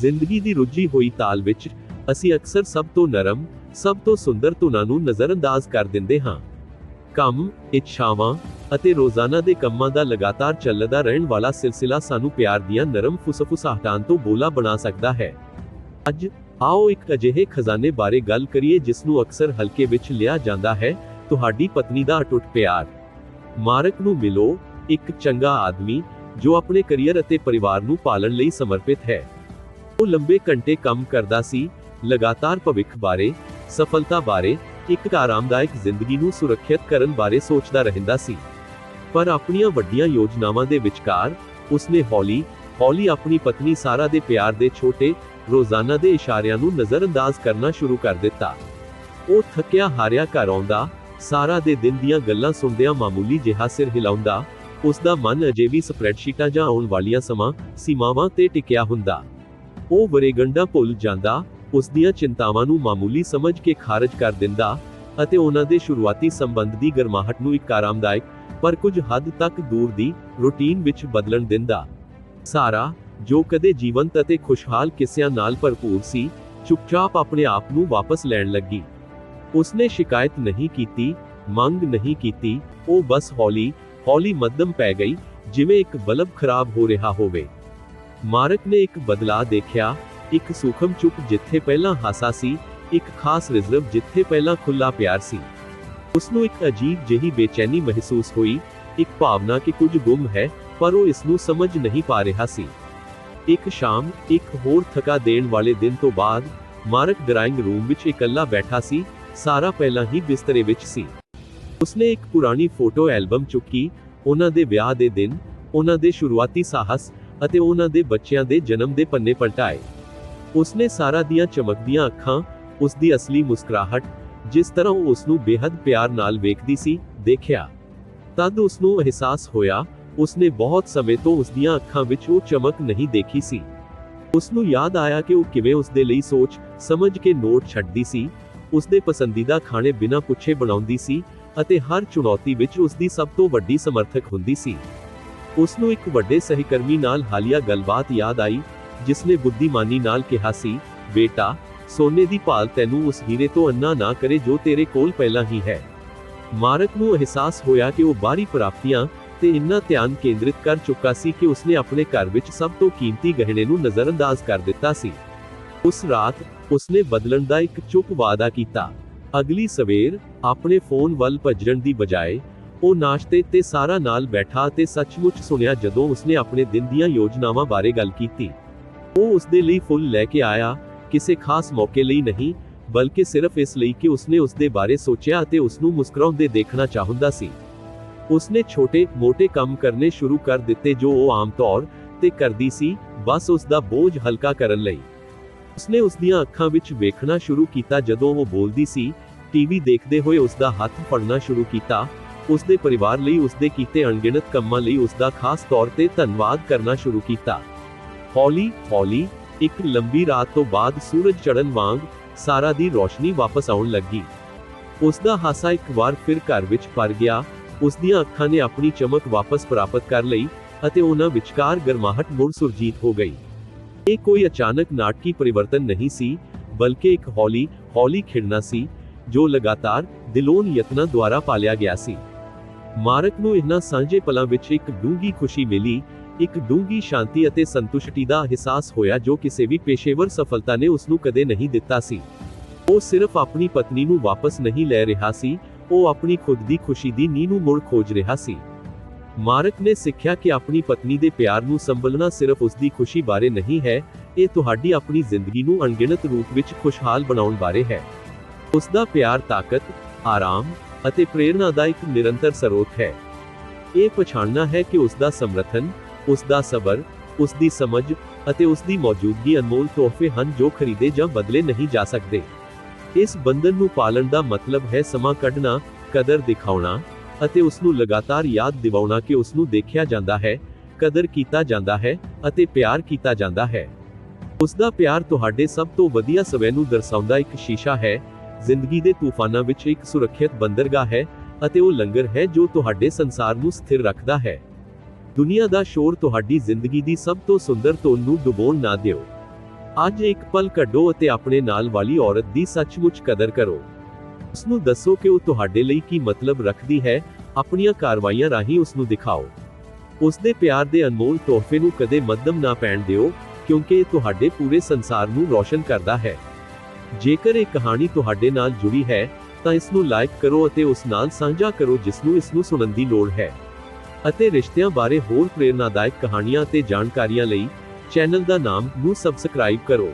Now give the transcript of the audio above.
ਜ਼ਿੰਦਗੀ ਦੀ ਰੁੱਝੀ ਹੋਈ ਤਾਲ ਵਿੱਚ ਅਸੀਂ ਅਕਸਰ ਸਭ ਤੋਂ ਨਰਮ, ਸਭ ਤੋਂ ਸੁੰਦਰ ਧੁਨਾਂ ਨੂੰ ਨਜ਼ਰਅੰਦਾਜ਼ ਕਰ ਦਿੰਦੇ ਹਾਂ। ਕੰਮ, ਇੱਛਾਵਾਂ ਅਤੇ ਰੋਜ਼ਾਨਾ ਦੇ ਕੰਮਾਂ ਦਾ ਲਗਾਤਾਰ ਚੱਲਦਾ ਰਹਿਣ ਵਾਲਾ ਸਿਲਸਿਲਾ ਸਾਨੂੰ ਪਿਆਰ ਦੀਆਂ ਨਰਮ ਫੁਸਫੁਸਾਹਟਾਂ ਤੋਂ ਬੋਲਾ ਬਣਾ ਸਕਦਾ ਹੈ। ਅੱਜ ਆਓ ਇੱਕ ਅਜਿਹੇ ਖਜ਼ਾਨੇ ਬਾਰੇ ਗੱਲ ਕਰੀਏ ਜਿਸ ਨੂੰ ਅਕਸਰ ਹਲਕੇ ਵਿੱਚ ਲਿਆ ਜਾਂਦਾ ਹੈ, ਤੁਹਾਡੀ ਪਤਨੀ ਦਾ ਅਟੁੱਟ ਪਿਆਰ। ਮਾਰਕ ਨੂੰ ਮਿਲੋ, ਇੱਕ ਚੰਗਾ ਆਦਮੀ ਜੋ ਆਪਣੇ ਕੈਰੀਅਰ ਅਤੇ ਪਰਿਵਾਰ ਨੂੰ ਪਾਲਣ ਲਈ ਸਮਰਪਿਤ ਹੈ। ਉਹ ਲੰਬੇ ਘੰਟੇ ਕੰਮ ਕਰਦਾ ਸੀ, ਲਗਾਤਾਰ ਭਵਿੱਖ ਬਾਰੇ, ਸਫਲਤਾ ਬਾਰੇ, ਇੱਕ ਆਰਾਮਦਾਇਕ ਜ਼ਿੰਦਗੀ ਨੂੰ ਸੁਰੱਖਿਅਤ ਕਰਨ ਬਾਰੇ ਸੋਚਦਾ ਰਹਿੰਦਾ ਸੀ। ਪਰ ਆਪਣੀਆਂ ਵੱਡੀਆਂ ਯੋਜਨਾਵਾਂ ਦੇ ਵਿਚਕਾਰ, ਉਸਨੇ ਹੌਲੀ ਹੌਲੀ ਆਪਣੀ ਪਤਨੀ ਸਾਰਾ ਦੇ ਪਿਆਰ ਦੇ ਛੋਟੇ, ਰੋਜ਼ਾਨਾ ਦੇ ਇਸ਼ਾਰਿਆਂ ਨੂੰ ਨਜ਼ਰਅੰਦਾਜ਼ ਕਰਨਾ ਸ਼ੁਰੂ ਕਰ ਦਿੱਤਾ। ਉਹ ਥੱਕਿਆ ਹਾਰਿਆ ਘਰ ਆਉਂਦਾ, ਸਾਰਾ ਦੇ ਦਿਨ ਦੀਆਂ ਗੱਲਾਂ ਸੁਣਦਿਆਂ ਮਾਮੂਲੀ ਜਿਹਾ ਸਿਰ ਹਿਲਾਉਂਦਾ ਉਸ ਦਾ ਮਨ ਅਜੇ ਵੀ ਸਪਰੈਡਸ਼ੀਟਾਂ ਜਾਂ ਆਉਣ ਵਾਲੀਆਂ ਸਮਾਂ, ਸੀਮਾਵਾਂ ਤੇ ਟਿਕਿਆ ਹੁੰਦਾ। ਉਹ ਵਰੇਗੰਡਾ ਭੁੱਲ ਜਾਂਦਾ, ਉਸ ਦੀਆਂ ਚਿੰਤਾਵਾਂ ਨੂੰ ਮਾਮੂਲੀ ਸਮਝ ਕੇ ਖਾਰਜ ਕਰ ਦਿੰਦਾ ਅਤੇ ਉਹਨਾਂ ਦੇ ਸ਼ੁਰੂਆਤੀ ਸੰਬੰਧ ਦੀ ਗਰਮਾਹਟ ਨੂੰ ਇੱਕ ਆਰਾਮਦਾਇਕ, ਪਰ ਕੁਝ ਹੱਦ ਤੱਕ ਦੂਰ ਦੀ, ਰੁਟੀਨ ਵਿੱਚ ਬਦਲਣ ਦਿੰਦਾ। ਸਾਰਾ, ਜੋ ਕਦੇ ਜੀਵੰਤ ਅਤੇ ਖੁਸ਼ਹਾਲ ਕਿਸਿਆਂ ਨਾਲ ਭਰਪੂਰ ਸੀ, ਚੁੱਪਚਾਪ ਆਪਣੇ ਆਪ ਨੂੰ ਵਾਪਸ ਲੈਣ ਲੱਗੀ। ਉਸਨੇ ਸ਼ਿਕਾਇਤ ਨਹੀਂ ਕੀਤੀ, ਮੰਗ ਨਹੀਂ ਕੀਤੀ, ਉਹ ਬਸ ਹੌਲੀ ਹੌਲੀ ਮੱਧਮ ਪੈ ਗਈ, ਜਿਵੇਂ ਇੱਕ ਬਲਬ ਖਰਾਬ ਹੋ ਰਿਹਾ ਹੋਵੇ। ਮਾਰਕ ਨੇ ਇੱਕ ਬਦਲਾਅ ਦੇਖਿਆ, ਇੱਕ ਸੂਖਮ ਚੁੱਪ ਜਿੱਥੇ ਪਹਿਲਾਂ ਹਾਸਾ ਸੀ, ਇੱਕ ਖਾਸ ਰਿਜ਼ਰਵ ਜਿੱਥੇ ਪਹਿਲਾਂ ਖੁੱਲਾ ਪਿਆਰ ਸੀ। ਉਸ ਨੂੰ ਇੱਕ ਅਜੀਬ ਜਿਹੀ ਬੇਚੈਨੀ ਮਹਿਸੂਸ ਹੋਈ, ਇੱਕ ਭਾਵਨਾ ਕਿ ਕੁਝ ਗੁੰਮ ਹੈ, ਪਰ ਉਹ ਇਸ ਨੂੰ ਸਮਝ ਨਹੀਂ ਪਾ ਰਿਹਾ ਸੀ। ਇੱਕ ਸ਼ਾਮ, ਇੱਕ ਹੋਰ ਥਕਾ ਦੇਣ ਵਾਲੇ ਦਿਨ ਤੋਂ ਬਾਅਦ, ਮਾਰਕ ਡਰਾਇੰਗ ਰੂਮ ਵਿੱਚ ਇਕੱਲਾ ਬੈਠਾ ਸੀ, ਸਾਰਾ ਪਹਿਲਾਂ ਹੀ ਬਿਸਤਰੇ ਵਿੱਚ ਸੀ। ਉਸਨੇ ਇੱਕ ਪੁਰਾਣੀ ਫੋਟੋ ਐਲਬਮ ਚੁੱਕੀ, ਉਹਨਾਂ ਦੇ ਵਿਆਹ ਦੇ ਦਿਨ, ਉਹਨਾਂ ਦੇ ਸ਼ੁਰੂਆਤੀ ਸਾਹਸ ਅਤੇ ਉਹਨਾਂ ਦੇ ਬੱਚਿਆਂ ਦੇ ਜਨਮ ਦੇ ਪੰਨੇ ਪਲਟਾਏ। ਉਸਨੇ ਸਾਰਾ ਦੀਆਂ ਚਮਕਦੀਆਂ ਅੱਖਾਂ ਉਸ ਦੀ ਅਸਲੀ ਮੁਸਕਰਾਹਟ, ਜਿਸ ਤਰ੍ਹਾਂ ਉਹ ਉਸ ਨੂੰ ਬੇਹੱਦ ਪਿਆਰ ਨਾਲ ਵੇਖਦੀ ਸੀ, ਦੇਖਿਆ। ਤਦ ਉਸ ਨੂੰ ਅਹਿਸਾਸ ਹੋਇਆ, ਉਸਨੇ ਬਹੁਤ ਸਮੇਂ ਤੋਂ ਉਸ ਦੀਆਂ ਅੱਖਾਂ ਵਿੱਚ ਉਹ ਚਮਕ ਨਹੀਂ ਦੇਖੀ ਸੀ। ਉਸ ਨੂੰ ਯਾਦ ਆਇਆ ਕਿ ਉਹ ਕਿਵੇਂ ਉਸ ਦੇ ਲਈ ਸੋਚ, ਸਮਝ ਕੇ ਨੋਟ ਛੱਡਦੀ ਸੀ ਉਸ ਦੇ ਪਸੰਦੀਦਾ ਖਾਣੇ ਬਿਨਾਂ ਪੁੱਛੇ ਬਣਾਉਂਦੀ ਸੀ, ਅਤੇ ਹਰ ਚੁਣੌਤੀ ਵਿੱਚ ਉਸ ਦੀ ਸਭ ਤੋਂ ਵੱਡੀ ਸਮਰਥਕ ਹੁੰਦੀ ਸੀ। ਉਸ ਨੂੰ ਇੱਕ ਵੱਡੇ ਸਹਿਕਰਮੀ ਨਾਲ ਹਾਲੀਆ ਗੱਲਬਾਤ ਯਾਦ ਆਈ ਜਿਸ ਨੇ ਬੁੱਧੀਮਾਨੀ ਨਾਲ ਕਿਹਾ ਸੀ, ਬੇਟਾ, ਸੋਨੇ ਦੀ ਭਾਲ ਤੈਨੂੰ ਉਸ ਹੀਰੇ ਤੋਂ ਅੰਨਾ ਨਾ ਕਰੇ ਜੋ ਤੇਰੇ ਕੋਲ ਪਹਿਲਾਂ ਹੀ ਹੈ। ਮਾਰਕ ਨੂੰ ਅਹਿਸਾਸ ਹੋਇਆ ਕਿ ਉਹ ਬਾਹਰੀ ਪ੍ਰਾਪਤੀਆਂ ਤੇ ਇੰਨਾ ਧਿਆਨ ਕੇਂਦਰਿਤ ਕਰ ਚੁੱਕਾ ਸੀ ਕਿ ਉਸਨੇ ਆਪਣੇ ਘਰ ਵਿੱਚ ਸਭ ਤੋਂ ਕੀਮਤੀ ਗਹਿਣੇ ਨੂੰ ਨਜ਼ਰਅੰਦਾਜ਼ ਕਰ ਦਿੱਤਾ ਸੀ। ਉਸ ਰਾਤ ਉਸਨੇ ਬਦਲਣ ਦਾ ਇੱਕ ਚੁੱਪ ਵਾਅਦਾ ਕੀਤਾ। ਅਗਲੀ ਸਵੇਰ ਆਪਣੇ ਫੋਨ ਵੱਲ ਭੱਜਣ ਦੀ ਬਜਾਏ ਉਹ ਨਾਸ਼ਤੇ ਤੇ ਸਾਰਾ ਨਾਲ ਬੈਠਾ ਤੇ ਸੱਚਮੁੱਚ ਸੁਣਿਆ ਜਦੋਂ ਉਸਨੇ ਆਪਣੇ ਦਿਨ ਦੀਆਂ ਯੋਜਨਾਵਾਂ ਬਾਰੇ ਗੱਲ ਕੀਤੀ। ਉਹ ਉਸ ਲਈ ਫੁੱਲ ਲੈ ਕੇ ਆਇਆ, ਕਿਸੇ ਖਾਸ ਮੌਕੇ ਲਈ ਨਹੀਂ, ਬਲਕਿ ਸਿਰਫ ਇਸ ਲਈ ਕਿ ਉਸਨੇ ਉਸ ਬਾਰੇ ਸੋਚਿਆ ਅਤੇ ਉਸ ਮੁਸਕਰਾਉਂਦੇ ਦੇਖਣਾ ਚਾਹੁੰਦਾ ਸੀ। ਉਸਨੇ ਛੋਟੇ-ਮੋਟੇ ਕੰਮ ਕਰਨੇ ਸ਼ੁਰੂ ਕਰ ਦਿੱਤੇ ਜੋ ਉਹ ਆਮ ਤੌਰ ਤੇ ਕਰਦੀ ਸੀ, ਬਸ ਉਸ ਦਾ ਬੋਝ ਹਲਕਾ ਕਰਨ ਲਈ। ਉਸਨੇ ਉਸ ਦੀਆਂ ਅੱਖਾਂ ਵਿੱਚ ਵੇਖਣਾ ਸ਼ੁਰੂ ਕੀਤਾ ਜਦੋਂ ਉਹ ਬੋਲਦੀ ਸੀ, ਟੀਵੀ ਦੇਖਦੇ ਹੋਏ ਉਸ ਦਾ ਹੱਥ ਫੜਨਾ ਸ਼ੁਰੂ ਕੀਤਾ ਉਸ ਦੇ ਪਰਿਵਾਰ ਲਈ ਉਸ ਦੇ ਕੀਤੇ ਅਣਗਿਣਤ ਕੰਮਾਂ ਲਈ ਉਸ ਦਾ ਖਾਸ ਤੌਰ ਤੇ ਧੰਨਵਾਦ ਕਰਨਾ ਸ਼ੁਰੂ ਕੀਤਾ। ਹੌਲੀ ਹੌਲੀ, ਇੱਕ ਲੰਬੀ ਰਾਤ ਤੋਂ ਬਾਅਦ ਸੂਰਜ ਚੜ੍ਹਨ ਵਾਂਗ ਸਾਰਾ ਦੀ ਰੋਸ਼ਨੀ ਵਾਪਸ ਆਉਣ ਲੱਗੀ। ਉਸ ਦਾ ਹਾਸਾ ਇੱਕ ਵਾਰ ਫਿਰ ਘਰ ਵਿੱਚ ਭਰ ਗਿਆ। ਉਸ ਦੀਆਂ ਅੱਖਾਂ ਨੇ ਆਪਣੀ ਚਮਕ ਵਾਪਸ ਪ੍ਰਾਪਤ ਕਰ ਲਈ ਅਤੇ ਉਹਨਾਂ ਵਿਚਕਾਰ ਗਰਮਾਹਟ ਮੁੜ ਸੁਰਜੀਤ ਹੋ ਗਈ। ਇਹ ਕੋਈ ਅਚਾਨਕ ਨਾਟਕੀ ਪਰਿਵਰਤਨ ਨਹੀਂ ਸੀ, ਬਲਕਿ ਇੱਕ ਹੌਲੀ ਹੌਲੀ ਖਿੜਨਾ ਸੀ, ਜੋ ਲਗਾਤਾਰ ਦਿਲੋਨ ਯਤਨਾਂ ਦੁਆਰਾ ਪਾਲਿਆ ਗਿਆ ਸੀ। ਮਾਰਕ ਨੂੰ ਇਹਨਾਂ ਸਾਂਝੇ ਪਲਾਂ ਵਿੱਚ ਇੱਕ ਡੂੰਗੀ ਖੁਸ਼ੀ ਮਿਲੀ, ਇੱਕ ਡੂੰਗੀ ਸ਼ਾਂਤੀ ਅਤੇ ਸੰਤੁਸ਼ਟੀ ਦਾ ਅਹਿਸਾਸ ਹੋਇਆ ਜੋ ਕਿਸੇ ਵੀ ਪੇਸ਼ੇਵਰ ਸਫਲਤਾ ਨੇ ਉਸ ਨੂੰ ਕਦੇ ਨਹੀਂ ਦਿੱਤਾ ਸੀ। ਉਹ ਸਿਰਫ ਆਪਣੀ ਪਤਨੀ ਨੂੰ ਵਾਪਸ ਨਹੀਂ ਲੈ ਰਿਹਾ ਸੀ, ਉਹ ਆਪਣੀ ਖੁਦ ਦੀ ਖੁਸ਼ੀ ਦੀ ਨੀਂਹ ਨੂੰ ਮੁੜ ਖੋਜ ਰਿਹਾ ਸੀ। ਮਾਰਕ ਨੇ ਸਿੱਖਿਆ ਕਿ ਆਪਣੀ ਪਤਨੀ ਦੇ ਪਿਆਰ ਨੂੰ ਸੰਭਲਣਾ ਸਿਰਫ ਉਸ ਦੀ ਖੁਸ਼ੀ ਬਾਰੇ ਨਹੀਂ ਹੈ, ਇਹ ਤੁਹਾਡੀ ਆਪਣੀ ਜ਼ਿੰਦਗੀ ਨੂੰ ਅਣਗਿਣਤ ਰੂਪ ਵਿੱਚ ਖੁਸ਼ਹਾਲ ਬਣਾਉਣ ਬਾਰੇ ਹੈ। ਉਸ ਦਾ ਪਿਆਰ ਤਾਕਤ, ਆਰਾਮ ਅਤੇ ਪ੍ਰੇਰਣਾ ਦਾ ਇੱਕ ਨਿਰੰਤਰ ਸਰੋਤ ਹੈ। ਇਹ ਪਛਾਣਨਾ ਹੈ ਕਿ ਉਸ ਦਾ ਸਮਰਥਨ ਉਸ ਦਾ ਸਬਰ ਉਸ ਦੀ ਸਮਝ ਅਤੇ ਉਸ ਦੀ ਮੌਜੂਦਗੀ ਅਨਮੋਲ ਤੋਹਫੇ ਹਨ ਜੋ ਖਰੀਦੇ ਜਾਂ ਬਦਲੇ ਨਹੀਂ ਜਾ ਸਕਦੇ। ਇਸ ਬੰਧਨ ਨੂੰ ਪਾਲਣ ਦਾ ਮਤਲਬ ਹੈ ਸਮਾਂ ਕੱਢਣਾ, ਕਦਰ ਦਿਖਾਉਣਾ ਅਤੇ ਉਸ ਨੂੰ ਲਗਾਤਾਰ ਯਾਦ ਦਿਵਾਉਣਾ ਕਿ ਉਸ ਨੂੰ ਦੇਖਿਆ ਜਾਂਦਾ ਹੈ, ਕਦਰ ਕੀਤਾ ਜਾਂਦਾ ਹੈ ਅਤੇ ਪਿਆਰ ਕੀਤਾ ਜਾਂਦਾ ਹੈ। ਉਸ ਦਾ ਪਿਆਰ ਤੁਹਾਡੇ ਸਭ ਤੋਂ ਵਧੀਆ ਸਵੈ ਨੂੰ ਦਰਸਾਉਂਦਾ ਇੱਕ ਸ਼ੀਸ਼ਾ ਹੈ ਜ਼ਿੰਦਗੀ ਦੇ ਤੂਫਾਨਾਂ ਵਿੱਚ ਇੱਕ ਸੁਰੱਖਿਅਤ ਬੰਦਰਗਾਹ ਹੈ ਅਤੇ ਉਹ ਲੰਗਰ ਹੈ ਜੋ ਤੁਹਾਡੇ ਸੰਸਾਰ ਨੂੰ ਸਥਿਰ ਰੱਖਦਾ ਹੈ। ਦੁਨੀਆ ਦਾ ਸ਼ੋਰ ਤੁਹਾਡੀ ਜ਼ਿੰਦਗੀ ਦੀ ਸਭ ਤੋਂ ਸੁੰਦਰ ਧੁਨ ਨੂੰ ਡੁਬੋਣ ਨਾ ਦਿਓ। ਅੱਜ ਇੱਕ ਪਲ ਕੱਢੋ ਅਤੇ ਆਪਣੇ ਨਾਲ ਵਾਲੀ ਔਰਤ ਦੀ ਸੱਚਮੁੱਚ ਕਦਰ ਕਰੋ। ਉਸ ਨੂੰ ਦੱਸੋ ਕਿ ਉਹ ਤੁਹਾਡੇ ਲਈ ਕੀ ਮਤਲਬ ਰੱਖਦੀ ਹੈ, ਆਪਣੀਆਂ ਕਾਰਵਾਈਆਂ ਰਾਹੀਂ ਉਸ ਨੂੰ ਦਿਖਾਓ। ਉਸ ਦੇ ਪਿਆਰ ਦੇ ਅਨਮੋਲ ਤੋਹਫੇ ਨੂੰ ਕਦੇ ਮੱਧਮ ਨਾ ਪੈਣ ਦਿਓ, ਕਿਉਂਕਿ ਇਹ ਤੁਹਾਡੇ ਪੂਰੇ ਸੰਸਾਰ ਨੂੰ ਰੋਸ਼ਨ ਕਰਦਾ ਹੈ। ਜੇਕਰ ਇਹ ਕਹਾਣੀ ਤੁਹਾਡੇ ਨਾਲ ਜੁੜੀ ਹੈ, ਤਾਂ ਇਸ ਨੂੰ ਲਾਈਕ ਕਰੋ ਅਤੇ ਉਸ ਨਾਲ ਸਾਂਝਾ ਕਰੋ ਜਿਸ ਨੂੰ ਇਸ ਨੂੰ ਸੁਣਨ ਦੀ ਲੋੜ ਹੈ। ਅਤੇ ਰਿਸ਼ਤਿਆਂ ਬਾਰੇ ਹੋਰ ਪ੍ਰੇਰਨਾਦਾਇਕ ਕਹਾਣੀਆਂ ਅਤੇ ਜਾਣਕਾਰੀਆਂ ਲਈ ਚੈਨਲ ਦਾ ਨਾਮ ਨੂੰ ਸਬਸਕ੍ਰਾਈਬ ਕਰੋ।